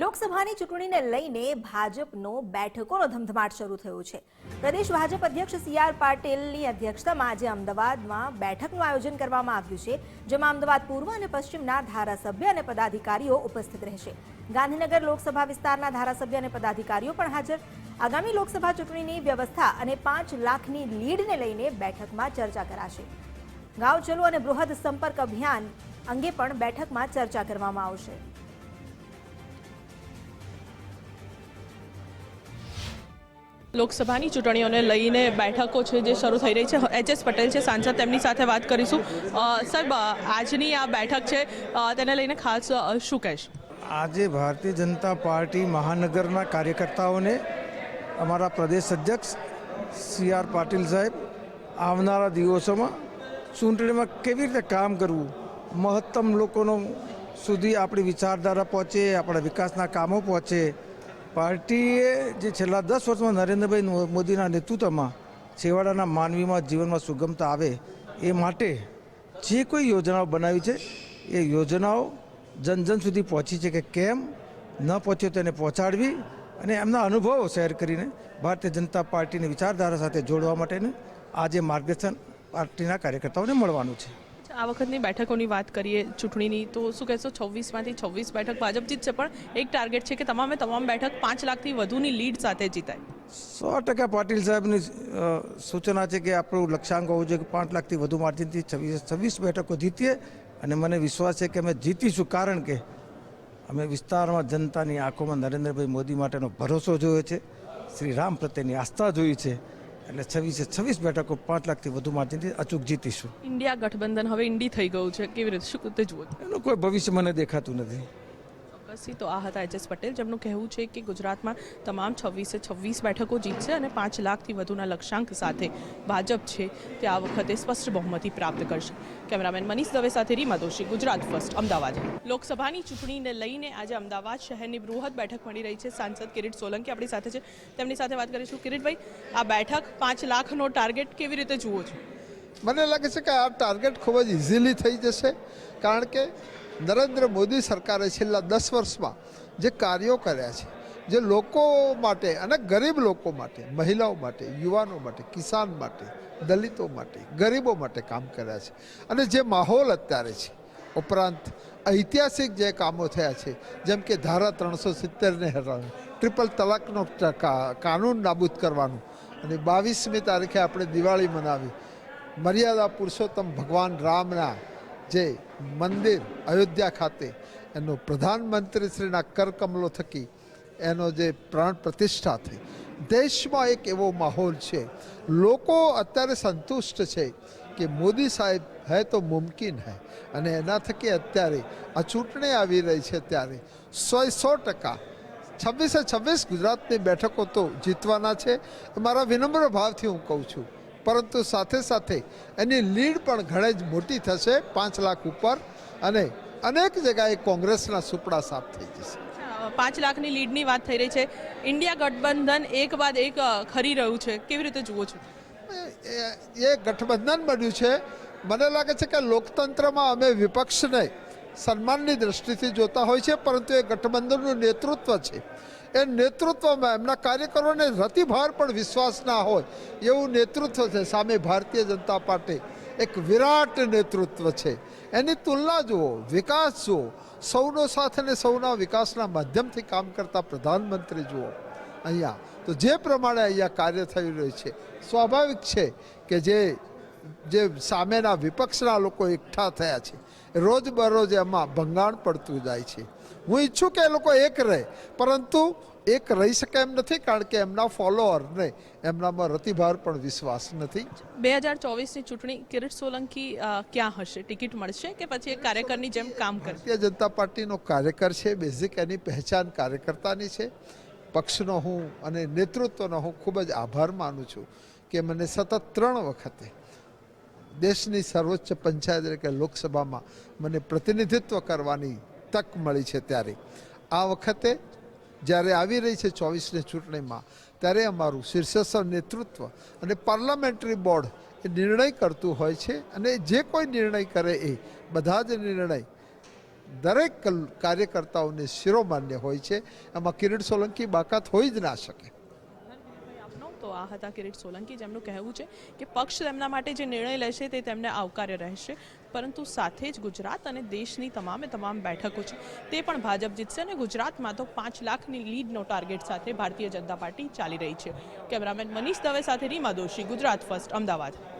લોકસભાની ચૂંટણીને લઈને ભાજપનો બેઠકોનો ધમધમાટ શરૂ થયો છે. પ્રદેશ ભાજપ અધ્યક્ષ સી આર પાટીલની અધ્યક્ષતામાં આજે અમદાવાદમાં બેઠકનું આયોજન કરવામાં આવ્યું છે, જેમાં અમદાવાદ પૂર્વ અને પશ્ચિમના ધારાસભ્ય અને પદાધિકારીઓ ઉપસ્થિત રહેશે. ગાંધીનગર લોકસભા વિસ્તારના ધારાસભ્ય અને પદાધિકારીઓ પણ હાજર. આગામી લોકસભા ચૂંટણીની વ્યવસ્થા અને પાંચ લાખની લીડને લઈને બેઠકમાં ચર્ચા કરાશે. ગાંવ ચલો અને બૃહદ સંપર્ક અભિયાન અંગે પણ બેઠકમાં ચર્ચા કરવામાં આવશે. લોકસભાની ચૂંટણીઓને લઈને બેઠકો છે જે શરૂ થઈ રહી છે. એચ એસ પટેલ છે, સાંસદ, તેમની સાથે વાત કરીશું. સાહેબ આજની આ બેઠક છે તેને લઈને ખાસ શું કહેશ? આજે ભારતીય જનતા પાર્ટી મહાનગરના કાર્યકર્તાઓને અમારા પ્રદેશ અધ્યક્ષ સી આર પાટીલ સાહેબ આવનારા દિવસોમાં ચૂંટણીમાં કેવી રીતે કામ કરવું, મહત્તમ લોકોનો સુધી આપણી વિચારધારા પહોંચે, આપણા વિકાસના કામો પહોંચે પાર્ટીએ જે છેલ્લા દસ વર્ષમાં નરેન્દ્રભાઈ મોદીના નેતૃત્વમાં છેવાડાના માનવીમાં જીવનમાં સુગમતા આવે એ માટે જે કોઈ યોજનાઓ બનાવી છે, એ યોજનાઓ જન જન સુધી પહોંચી છે કે કેમ, ન પહોંચ્યો તેને પહોંચાડવી અને એમના અનુભવો શેર કરીને ભારતીય જનતા પાર્ટીની વિચારધારા સાથે જોડવા માટેનું આજે માર્ગદર્શન પાર્ટીના કાર્યકર્તાઓને મળવાનું છે. આ વખતની બેઠકોની વાત કરીએ ચૂંટણીની, તો શું કહેશો, છવ્વીસમાંથી છવ્વીસ બેઠક ભાજપ જીતશે પણ એક ટાર્ગેટ છે કે તમામે તમામ બેઠક પાંચ લાખથી વધુની લીડ સાથે જીતાય. સો ટકા પાટીલ સાહેબની સૂચના છે કે આપણું લક્ષ્યાંક હોવું જોઈએ કે પાંચ લાખથી વધુ માર્જિનથી છવ્વીસ છવ્વીસ બેઠકો જીતીએ. અને મને વિશ્વાસ છે કે અમે જીતીશું, કારણ કે અમે વિસ્તારમાં જનતાની આંખોમાં નરેન્દ્રભાઈ મોદી માટેનો ભરોસો જોયો છે. શ્રી રામ પ્રત્યેની આસ્થા જોઈ છે. એટલે છવ્વીસે છવ્વીસ બેઠકો પાંચ લાખથી વધુ માર્જિનથી અચૂક જીતીશું. ઇન્ડિયા ગઠબંધન હવે ઇન્ડી થઈ ગયું છે. કેવી રીતે શું તે જુઓ? એનું કોઈ ભવિષ્ય મને દેખાતું નથી. ચોક્કસથી તો આ હતા એચએસ પટેલ, જેમનું કહેવું છે કે ગુજરાતમાં તમામ છવ્વીસે છવ્વીસ બેઠકો જીતશે અને પાંચ લાખથી વધુના લક્ષ્યાંક સાથે ભાજપ છે તે આ વખતે સ્પષ્ટ બહુમતી પ્રાપ્ત કરશે. કેમેરામેન મનીષ દવે સાથે રીમા દોશી, ગુજરાત ફર્સ્ટ, અમદાવાદ. લોકસભાની ચૂંટણીને લઈને આજે અમદાવાદ શહેરની બૃહદ બેઠક મળી રહી છે. સાંસદ કિરીટ સોલંકી આપણી સાથે છે. તેમની સાથે વાત કરીશું. કિરીટભાઈ, આ બેઠક પાંચ લાખનો ટાર્ગેટ કેવી રીતે જુઓ છો? મને લાગે છે કે આ ટાર્ગેટ ખૂબ જ ઇઝીલી થઈ જશે, કારણ કે નરેન્દ્ર મોદી સરકારે છેલ્લા દસ વર્ષમાં જે કાર્યો કર્યા છે, જે લોકો માટે અને ગરીબ લોકો માટે, મહિલાઓ માટે, યુવાનો માટે, કિસાન માટે, દલિતો માટે, ગરીબો માટે કામ કર્યા છે. અને જે માહોલ અત્યારે છે, ઉપરાંત ઐતિહાસિક જે કામો થયા છે, જેમ કે ધારા ત્રણસો સિત્તેરને હટાવવાનું ટ્રિપલ તલાકનો કાનૂન નાબૂદ કરવાનું, અને બાવીસમી તારીખે આપણે દિવાળી મનાવી, મર્યાદા પુરુષોત્તમ ભગવાન રામના જે મંદિર અયોધ્યા ખાતે એનો પ્રધાનમંત્રીશ્રીના કરકમલો થકી એનો જે પ્રાણ પ્રતિષ્ઠા થઈ. દેશમાં એક એવો માહોલ છે. લોકો અત્યારે સંતુષ્ટ છે કે મોદી સાહેબ હૈ તો મુમકિન હૈ. અને એના થકી અત્યારે આ ચૂંટણી આવી રહી છે ત્યારે સો સો ટકા. છવ્વીસે છવ્વીસ ગુજરાતની બેઠકો તો જીતવાના છે. મારા વિનમ્ર ભાવથી હું કહું છું પરંતુ સાથે સાથે એની લીડ પણ ઘણી જ મોટી થશે પાંચ લાખ ઉપર. અને અનેક જગ્યાએ કોંગ્રેસના સુપડા સાફ થઈ જશે. પાંચ લાખની લીડની વાત થઈ રહી છે. ઇન્ડિયા ગઠબંધન એક બાદ એક ખરી રહ્યું છે. કેવી રીતે જુઓ છો? એ- એ ગઠબંધન બન્યું છે. મને લાગે છે કે લોકતંત્રમાં અમે વિપક્ષને સન્માનની દ્રષ્ટિથી જોતા હોય છે પરંતુ એ ગઠબંધનનું નેતૃત્વ છે. એ નેતૃત્વમાં એમના કાર્યકરોને રતિભાર પણ વિશ્વાસ ના હોય, એવું નેતૃત્વ છે. સામે ભારતીય જનતા પાર્ટી એક વિરાટ નેતૃત્વ છે. એની તુલના જુઓ, વિકાસ જુઓ, સૌનો સાથ અને સૌના વિકાસના માધ્યમથી કામ કરતા પ્રધાનમંત્રી જુઓ. અહીંયા, તો જે પ્રમાણે અહીંયા કાર્ય થઈ રહ્યું છે, સ્વાભાવિક છે કે જે જે સામેના વિપક્ષના લોકો એકઠા થયા છે. રોજ બરોજ એમાં ભંગાણ પડતું જાય છે. હું ઈચ્છું કે એ લોકો એક રહે. પરંતુ એક રહી શકે એમ નથી કારણ કે એમના ફોલોઅરને એમનામાં રતિભાર પણ વિશ્વાસ નથી. બે હજાર ચોવીસની ચૂંટણી કિરીટ સોલંકી ક્યાં હશે? ટિકિટ મળશે કે પછી એક કાર્યકરની જેમ કામ કરશે? ભારતીય જનતા પાર્ટીનો કાર્યકર છે બેઝિક એની પહેચાન કાર્યકર્તાની છે. પક્ષનો હું અને નેતૃત્વનો હું ખૂબ જ આભાર માનું છું કે મને સતત ત્રણ વખતે દેશની સર્વોચ્ચ પંચાયત એટલે કે લોકસભામાં મને પ્રતિનિધિત્વ કરવાની તક મળી છે ત્યારે. આ વખતે જ્યારે આવી રહી છે ચોવીસની ચૂંટણીમાં, ત્યારે અમારું શીર્ષસ્થ નેતૃત્વ અને પાર્લામેન્ટરી બોર્ડ એ નિર્ણય કરતું હોય છે અને જે કોઈ નિર્ણય કરે એ બધા જ નિર્ણય દરેક કાર્યકર્તાઓને શિરોમાન્ય હોય છે. એમાં કિરીટ સોલંકી બાકાત હોઈ જ ના શકે. તો આ હતા કિરીટ સોલંકી, જેમનું કહેવું છે કે પક્ષ તેમના માટે જે નિર્ણય લેશે તે તેમને આવકાર્ય રહેશે. પરંતુ સાથે જ ગુજરાત અને દેશની તમામે તમામ બેઠકો છે, તે પણ ભાજપ જીતશે અને ગુજરાતમાં તો પાંચ લાખની લીડનો ટાર્ગેટ સાથે ભારતીય જનતા પાર્ટી ચાલી રહી છે. કેમેરામેન મનીષ દવે સાથે રીમા દોશી, ગુજરાત ફર્સ્ટ, અમદાવાદ.